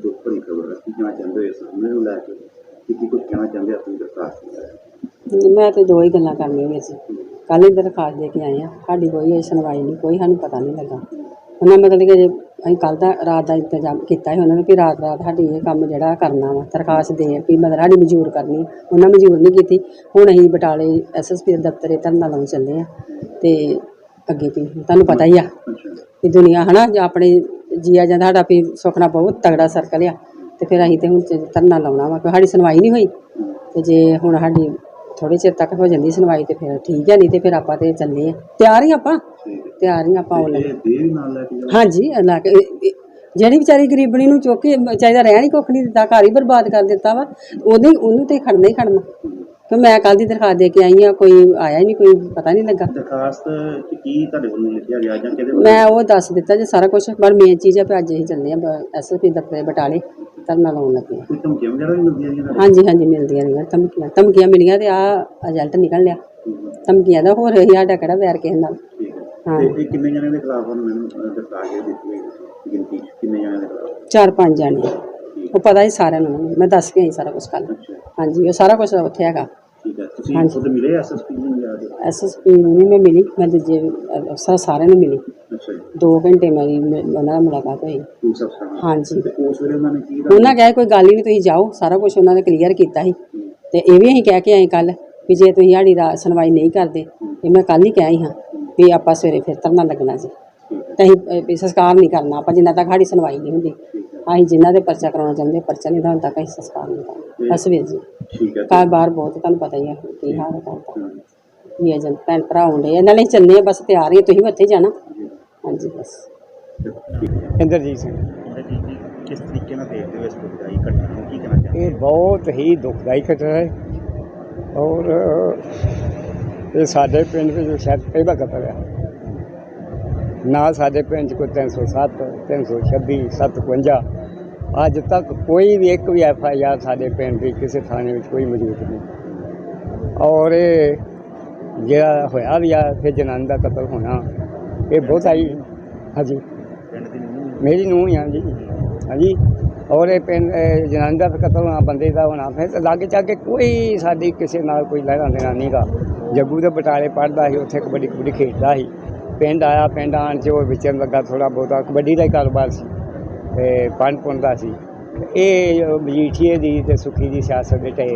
ਚਾਹੁੰਦੇ ਹੋ ਇਸ ਮਾਮਲੇ ਨੂੰ ਲੈ ਕੇ? ਕੀ ਕੀ ਕੁਝ ਕਹਿਣਾ ਚਾਹੁੰਦੇ ਆਪਣੀ ਦਰਖਾਸਤ ਨੂੰ ਲੈ ਕੇ? ਮੈਂ ਤੇ ਦੋ ਹੀ ਗੱਲਾਂ ਕਰਨੀਆਂ ਵੀਰ ਜੀ। ਕੱਲ੍ਹ ਹੀ ਦਰਖਾਸਤ ਦੇ ਕੇ ਆਏ ਆ ਸਾਡੀ ਕੋਈ ਇਹ ਸੁਣਵਾਈ ਨਹੀਂ ਕੋਈ ਸਾਨੂੰ ਪਤਾ ਨਹੀਂ ਲੱਗਾ। ਉਹਨਾਂ ਮਤਲਬ ਕਿ ਜੇ ਅਸੀਂ ਕੱਲ ਦਾ ਰਾਤ ਦਾ ਇੰਤਜ਼ਾਮ ਕੀਤਾ ਸੀ ਉਹਨਾਂ ਨੇ ਵੀ ਰਾਤ ਰਾਤ ਸਾਡੀ ਇਹ ਕੰਮ ਜਿਹੜਾ ਕਰਨਾ ਵਾ ਦਰਖਾਸਤ ਦੇ ਵੀ ਮਤਲਬ ਸਾਡੀ ਮਨਜ਼ੂਰ ਕਰਨੀ। ਉਹਨਾਂ ਮਨਜ਼ੂਰ ਨਹੀਂ ਕੀਤੀ। ਹੁਣ ਅਸੀਂ ਬਟਾਲੇ ਐਸਐਸਪੀ ਦੇ ਦਫ਼ਤਰੇ ਧਰਨਾ ਲਾਉਣ ਚੱਲੇ ਆ ਤੇ ਅੱਗੇ ਵੀ ਤੁਹਾਨੂੰ ਪਤਾ ਹੀ ਆ ਵੀ ਦੁਨੀਆ ਹਨਾ ਜਾਂ ਆਪਣੇ ਜੀਆ ਜਾਂਦਾ ਸਾਡਾ ਵੀ ਸੁਖਣਾ ਬਹੁਤ ਤਗੜਾ ਸਰਕਲ ਆ। ਤੇ ਫਿਰ ਅਸੀਂ ਤੇ ਹੁਣ ਧਰਨਾ ਲਾਉਣਾ ਵਾ ਕਿ ਸਾਡੀ ਸੁਣਵਾਈ ਨਹੀਂ ਹੋਈ। ਤੇ ਜੇ ਹੁਣ ਸਾਡੀ ਥੋੜੇ ਚਿਰ ਤੱਕ ਹੋ ਜਾਂਦੀ ਸੁਣਵਾਈ ਤੇ ਫਿਰ ਠੀਕ ਹੈ ਨਹੀਂ ਤੇ ਫਿਰ ਆਪਾਂ ਤੇ ਚੱਲੇ ਆ। ਤਿਆਰ ਹੀ ਆਪਾਂ? ਤਿਆਰ ਹੀ ਆਪਾਂ ਆਉਣ ਨਾਲ ਲੈ ਕੇ ਹਾਂਜੀ ਜਿਹੜੀ ਵਿਚਾਰੀ ਗਰੀਬਣੀ ਨੂੰ ਚੁੱਕ ਕੇ ਚਾਹੀਦਾ ਰਹਿਣ ਹੀ ਕੁੱਖ ਨਹੀਂ ਦਿੱਤਾ ਘਰ ਹੀ ਬਰਬਾਦ ਕਰ ਦਿੱਤਾ ਵਾ ਉਹਦੇ ਉਹਨੂੰ ਤੇ ਖੜਨਾ ਹੀ ਖੜਨਾ। ਕਿ ਮੈਂ ਕੱਲ ਦੀ ਦਰਖਾਸਤ ਦੇ ਕੇ ਆਈ ਆ ਕੋਈ ਆਇਆ ਹੀ ਨਹੀਂ ਕੋਈ ਪਤਾ ਨਹੀਂ ਲੱਗਾ। ਦਰਖਾਸਤ 'ਚ ਕੀ ਤੁਹਾਡੇ ਵੱਲੋਂ ਲਿਖਿਆ ਗਿਆ ਜਾਂ ਕਿਹਦੇ ਵੱਲੋਂ? ਮੈਂ ਉਹ ਦੱਸ ਦਿੱਤਾ ਜੇ ਸਾਰਾ ਕੁਝ ਪਰ ਮੇਨ ਚੀਜ਼ ਆ ਵੀ ਅੱਜ ਅਸੀਂ ਚੱਲੇ ਆ ਐਸਐਸਪੀ ਦਫ਼ਤਰ ਬਟਾਲੇ ਧਰਨਾ ਲਾਉਣ ਲੱਗੇ ਆ ਕੋਈ ਧਮਕੀਆਂ ਵਗੈਰਾ ਵੀ ਮਿਲਦੀਆਂ ਤੁਹਾਡੇ? ਹਾਂਜੀ ਹਾਂਜੀ ਮਿਲਦੀਆਂ ਰਹੀਆਂ ਧਮਕੀਆਂ ਧਮਕੀਆਂ ਮਿਲੀਆਂ ਤੇ ਆ ਰਿਜ਼ਲਟ ਨਿਕਲ ਲਿਆ। ਧਮਕੀਆਂ ਦਾ ਹੋਰ ਰਹੀ ਸਾਡਾ ਕਿਹੜਾ ਵੈਰ ਕਿਸੇ ਨਾਲ। ਠੀਕ ਹੈ। ਹਾਂ। ਤੇ ਇਹ ਕਿੰਨੇ ਜਣਿਆਂ ਦੇ ਖਿਲਾਫ ਹੁਣ ਮੈਨੂੰ ਅਹ, ਦਰਖਾਸਤ ਜਿਹੜੀ ਦਿੱਤੀ ਹੈ ਗਿਣਤੀ ਕਿੰਨੇ ਜਣਿਆਂ ਦੇ ਖਿਲਾਫ? ਚਾਰ ਪੰਜ ਜਾਣੇ। ਆ। ਉਹ ਪਤਾ ਹੀ ਸਾਰਿਆਂ ਨੂੰ। ਮੈਂ ਦੱਸ ਕੇ ਆਈ ਸਾਰਾ ਕੁਝ ਕੱਲ ਅੱਛਾ। ਹਾਂਜੀ ਉਹ ਸਾਰਾ ਕੁਝ ਉੱਥੇ ਹੈਗਾ। ਤੁਸੀਂ ਹਾਂਜੀ। ਖੁਦ ਮਿਲੇ ਐਸਐਸਪੀ ਨੂੰ ਜਾਂ ਐਸਐਸਪੀ ਨੂੰ ਨਹੀਂ ਮੈਂ ਮਿਲੀ ਮੈਂ ਦੂਜੇ ਅਫਸਰ ਸਾਰਿਆਂ ਨੂੰ ਮਿਲੀ। ਅੱਛਾ ਜੀ। 2 ਘੰਟੇ ਮੇਰੀ ਮ- ਉਹਨਾਂ ਨਾਲ ਮੁਲਾਕਾਤ ਹੋਈ। ਹਾਂਜੀ। ਤੇ ਉਸ ਵੇਲੇ ਉਹਨਾਂ ਨੇ ਕੀ ਉਹਨਾਂ ਕਿਹਾ ਕੋਈ ਗੱਲ ਹੀ ਨਹੀਂ ਤੁਸੀਂ ਜਾਓ ਸਾਰਾ ਕੁਝ ਉਹਨਾਂ ਨੇ ਕਲੀਅਰ ਕੀਤਾ ਸੀ। ਤੇ ਇਹ ਵੀ ਅਸੀਂ ਕਹਿ ਕੇ ਆਏ ਕੱਲ ਵੀ ਜੇ ਤੁਸੀਂ ਸਾਡੀ ਰਾ ਸੁਣਵਾਈ ਨਹੀਂ ਕਰਦੇ ਇਹ ਮੈਂ ਕੱਲ ਹੀ ਕਿਹਾ ਹੀ ਹਾਂ ਵੀ ਆਪਾਂ ਸਵੇਰੇ ਫਿਰ ਧਰਨਾ ਲੱਗਣਾ ਜੀ ਤੇ ਅਸੀਂ ਅ, ਵੀ ਸੰਸਕਾਰ ਨਹੀਂ ਕਰਨਾ ਆਪਾਂ ਜਿੰਨਾ ਤੱਕ ਸਾਡੀ ਸੁਣਵਾਈ ਨਹੀਂ ਹੁੰਦੀ ਅਸੀਂ ਜਿਨ੍ਹਾਂ ਦੇ ਪਰਚਾ ਕਰਾਉਣਾ ਚਾਹੁੰਦੇ ਪਰਚਾ ਨਹੀਂ ਤਾਂ ਤੱਕ ਅਸੀਂ ਸੰਸਕਾਰ ਨਹੀਂ ਕਰਨਾ ਬਸ ਵੀਰ ਜੀ। ਠੀਕ ਹੈ ਘਰ ਬਾਹਰ ਬਹੁਤ ਤੁਹਾਨੂੰ ਪਤਾ ਹੀ ਹੈ ਕੀ ਹਾਲ ਹੈ ਕਰਦਾ ਇਹ ਏਜੰਟ ਭੈਣ ਭਰਾ ਆਉਂਦੇ ਆ ਨਾਲੇ ਚੱਲੇ ਆ ਬਸ ਤਿਆਰ ਹੀ ਤੁਸੀਂ ਵੀ ਉੱਥੇ ਜਾਣਾ। ਹਾਂਜੀ ਬਸ। ਇੰਦਰਜੀਤ ਸਿੰਘ। ਜੀ ਕਿਸ ਤਰੀਕੇ ਨਾਲ ਦੇਖਦੇ ਹੋ ਇਸ ਬੁਰਾਈ ਘਟਨਾ ਨੂੰ? ਕੀ ਕਹਿਣਾ ਚਾਹੁੰਦੇ ਇਹ ਬਹੁਤ ਹੀ ਦੁਖਦਾਈ ਘਟਨਾ ਹੈ। ਔਰ ਇਹ ਸਾਡੇ ਪਿੰਡ ਵਿੱਚ ਸ਼ਾਇਦ ਪਹਿਲਾ ਕਤਲ ਹੈ ਨਾ ਸਾਡੇ ਪਿੰਡ 'ਚ ਕੋਈ 307 326 752 ਅੱਜ ਤੱਕ ਕੋਈ ਵੀ ਇੱਕ ਵੀ ਐਫ ਆਈ ਆਰ ਸਾਡੇ ਪਿੰਡ ਦੀ ਕਿਸੇ ਥਾਣੇ ਵਿੱਚ ਕੋਈ ਮੌਜੂਦ ਨਹੀਂ। ਔਰ ਇਹ ਜਿਹੜਾ ਹੋਇਆ ਵੀ ਆ ਫਿਰ ਜਨਾਨ ਦਾ ਕਤਲ ਹੋਣਾ ਇਹ ਬਹੁਤ ਆਈ। ਹਾਂਜੀ। ਮੇਰੀ ਨੂੰਹ ਹੀ ਆ ਜੀ ਹਾਂਜੀ। ਔਰ ਇਹ ਪਿੰਡ ਜਨਾਨੀ ਦਾ ਕਤਲ ਹੋਣਾ ਬੰਦੇ ਦਾ ਹੋਣਾ ਫਿਰ ਲਾਗੇ ਚਾਗੇ ਕੋਈ ਸਾਡੀ ਕਿਸੇ ਨਾਲ ਕੋਈ ਲੈਣਾ ਦੇਣਾ ਨਹੀਂਗਾ ਜੱਗੂ ਦੇ ਬਟਾਲੇ ਪੜਦਾ ਸੀ ਉੱਥੇ ਕਬੱਡੀ ਕਬੱਡੀ ਖੇਡਦਾ ਸੀ। ਪਿੰਡ ਆਇਆ ਪਿੰਡ ਆਣ 'ਚ ਉਹ ਵਿਚਰਨ ਲੱਗਾ ਥੋੜਾ ਬਹੁਤਾ ਕਬੱਡੀ ਦਾ ਹੀ ਕਾਰੋਬਾਰ ਸੀ। ਤੇ ਪੁੰਦਾ ਸੀ। ਇਹ ਮਜੀਠੀਏ ਦੀ ਤੇ ਸੁਖੀ ਦੀ ਸਿਆਸਤ ਦੇ ਟੇ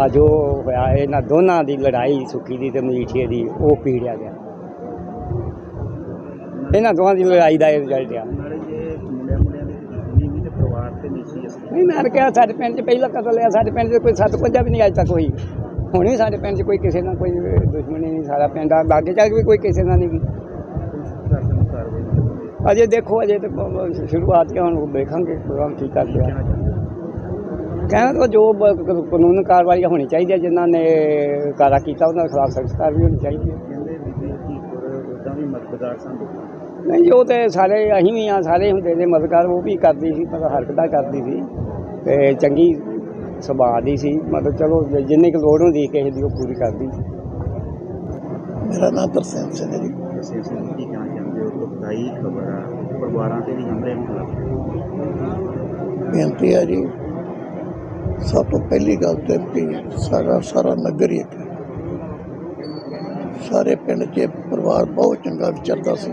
ਆ ਜੋ ਹੋਇਆ ਇਹਨਾਂ ਦੋਨਾਂ ਦੀ ਲੜਾਈ ਸੁਖੀ ਦੀ ਤੇ ਮਜੀਠੀਏ ਦੀ ਉਹ ਪੀੜਿਆ ਗਿਆ। ਇਹਨਾਂ ਦੋਵਾਂ ਦੀ ਲੜਾਈ ਦਾ ਇਹ ਰਿਜ਼ਲਟ ਆ। ਜੇ ਨਹੀਂ ਮੈਂ ਕਿਹਾ ਸਾਡੇ ਪਿੰਡ 'ਚ ਪਹਿਲਾ ਕਤਲ ਆ ਸਾਡੇ ਪਿੰਡ 'ਚ ਕੋਈ ਸੱਤ ਪੰਜਾ ਵੀ ਨਹੀਂ ਅੱਜ ਤੱਕ ਹੋਈ। ਹੁਣ ਵੀ ਸਾਡੇ ਪਿੰਡ 'ਚ ਕੋਈ ਕਿਸੇ ਨਾਲ ਕੋਈ ਦੁਸ਼ਮਣੀ ਨਹੀਂ ਸਾਰਾ ਪਿੰਡ ਆ ਲਾਗੇ ਚੱਕ ਵੀ ਕੋਈ ਕਿਸੇ ਨਾਲ ਨਹੀਂ ਗੀ ਪ੍ਰਸ਼ਾਸਨ ਨੂੰ ਕਾਰਵਾਈ ਨਹੀਂ ਕਰਦੀ ਅਜੇ ਦੇਖੋ ਅਜੇ ਤਾਂ ਸ਼ੁਰੂਆਤ ਹੀ ਹੁਣ ਦੇਖਾਂਗੇ ਪ੍ਰੋਗਰਾਮ ਕੀ ਕਰਦੇ ਆ ਕਹਿਣਾ ਤਾਂ ਜੋ ਕਾਨੂੰਨ ਕਾਰਵਾਈ ਹੋਣੀ ਚਾਹੀਦੀ ਹੈ ਜਿਨ੍ਹਾਂ ਨੇ ਕਾਰਾ ਕੀਤਾ ਉਹਨਾਂ ਦੇ ਖਿਲਾਫ ਸਖਤ ਕਾਰਵਾਈ ਹੋਣੀ ਚਾਹੀਦੀ ਹੈ। ਨਹੀਂ ਉਹ ਤੇ ਸਾਰੇ ਅਸੀਂ ਵੀ ਆ ਸਾਰੇ ਹੁੰਦੇ ਨੇ ਮਦਦਗਾਰ ਉਹ ਵੀ ਕਰਦੀ ਸੀ ਮਤਲਬ ਹਰਕਤਾਂ ਕਰਦੀ ਸੀ। ਤੇ ਚੰਗੀ ਸੁਭਾਅ ਦੀ ਸੀ ਮਤਲਬ ਚਲੋ ਜਿੰਨੀ ਕੁ ਲੋੜ ਹੁੰਦੀ ਕਿਸੇ ਦੀ ਉਹ ਪੂਰੀ ਕਰਦੀ ਸੀ। ਮੇਰਾ ਨਾਮ ਤਰਸੇਮ ਸਿੰਘ ਹੈ ਜੀ। ਕੀ ਕਹਿਣਾ ਚਾਹੁੰਦੇ ਹੋ ਦੁਖਦਾਈ ਖਬਰ ਆ ਪਰਿਵਾਰਾਂ ਤੇ ਵੀ ਹਮਲੇ ਹੋਣ ਲੱਗ ਪਏ ਬੇਨਤੀ ਹੈ ਜੀ ਸਭ ਤੋਂ ਪਹਿਲੀ ਗੱਲ ਤੇ ਵੀ ਸਾਡਾ ਸਾਰਾ ਨਗਰ ਹੀ ਇੱਕ। ਸਾਰੇ ਪਿੰਡ 'ਚ ਪਰਿਵਾਰ ਬਹੁਤ ਚੰਗਾ ਵਿਚਰਦਾ ਸੀ।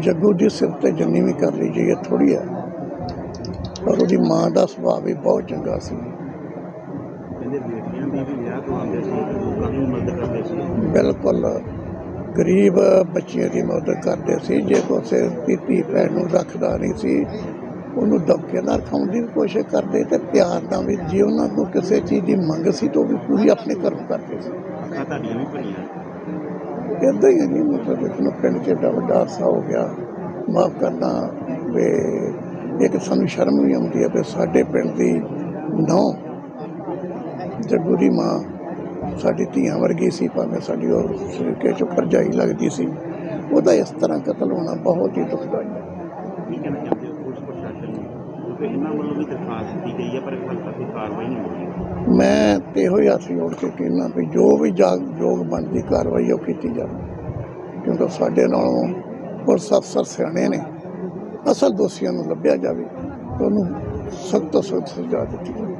ਜੱਗੂ ਦੀ ਸਿਰ ਤੇ ਜੰਨੀ ਵੀ ਕਰ ਲਈ ਜੀ ਇਹ ਥੋੜੀ ਹੈ ਪਰ ਉਹਦੀ ਮਾਂ ਦਾ ਸੁਭਾਅ ਵੀ ਬਹੁਤ ਚੰਗਾ ਸੀ। ਬਿਲਕੁਲ। ਗਰੀਬ ਬੱਚਿਆਂ ਦੀ ਮਦਦ ਕਰਦੇ ਸੀ ਜੇ ਕੋਈ ਪੀਤੀ ਭੈਣ ਨੂੰ ਰੱਖਦਾ ਨਹੀਂ ਸੀ ਉਹਨੂੰ ਦਬਕੇ ਨਾਲ ਖਾਣ ਦੀ ਵੀ ਕੋਸ਼ਿਸ਼ ਕਰਦੇ ਤੇ ਪਿਆਰ ਨਾਲ ਵੀ ਜੇ ਉਹਨਾਂ ਨੂੰ ਕਿਸੇ ਚੀਜ਼ ਦੀ ਮੰਗ ਸੀ ਤਾਂ ਉਹ ਵੀ ਪੂਰੀ ਆਪਣੇ ਘਰੋਂ ਕਰਦੇ ਸੀ। ਅੱਖਾਂ ਤੁਹਾਡੀਆਂ ਵੀ ਭਰੀਆਂ ਇਦਾਂ ਹੀ ਹੈ ਜੀ ਮਤਲਬ ਪਿੰਡ 'ਚ ਏਡਾ ਵੱਡਾ ਹਾਦਸਾ ਹੋ ਗਿਆ। ਮਾਫ ਕਰਨਾ ਵੀ ਇੱਕ ਸਾਨੂੰ ਸ਼ਰਮ ਵੀ ਆਉਂਦੀ ਹੈ ਵੀ ਸਾਡੇ ਪਿੰਡ ਦੀ ਨੌ ਜੱਗੂ ਦੀ ਮਾਂ ਸਾਡੀ ਧੀਆਂ ਵਰਗੀ ਸੀ ਭਾਵੇਂ ਸਾਡੀ ਉਹ ਸਿਰਕੇ ਚ ਭਰਜਾਈ ਲੱਗਦੀ ਸੀ। ਉਹਦਾ ਇਸ ਤਰ੍ਹਾਂ ਕਤਲ ਹੋਣਾ ਬਹੁਤ ਹੀ ਦੁਖਦਾਈ ਹੈ। ਕੀ ਕਹਿਣਾ ਚਾਹੁੰਦੇ ਹੋ? ਪੁਲਿਸ ਪ੍ਰਸ਼ਾਸਨ ਨੂੰ? ਕਿਉਂਕਿ ਇਹਨਾਂ ਵੱਲੋਂ ਵੀ ਦਰਖਾਸਤ ਦਿੱਤੀ ਗਈ ਹੈ ਪਰ ਹਾਲੇ ਤੱਕ ਕੋਈ ਕਾਰਵਾਈ ਨਹੀਂ ਹੋ ਰਹੀ ਮੈਂ ਤੇ ਇਹੋ ਹੀ ਹੱਥ ਜੋੜ ਕੇ ਕਹਿਣਾ ਵੀ ਜੋ ਵੀ ਜਾਗ ਯੋਗ ਬਣਦੀ ਕਾਰਵਾਈ ਉਹ ਕੀਤੀ ਜਾਵੇ। ਕਿਉਂਕਿ ਸਾਡੇ ਨਾਲੋਂ ਪੁਲਿਸ ਅਫਸਰ ਸਿਆਣੇ ਨੇ। ਅਸਲ ਦੋਸ਼ੀਆਂ ਨੂੰ ਲੱਭਿਆ ਜਾਵੇ ਉਹਨੂੰ ਸਖਤ ਤੋਂ ਸਖਤ ਸਜ਼ਾ ਦਿੱਤੀ ਜਾਵੇ।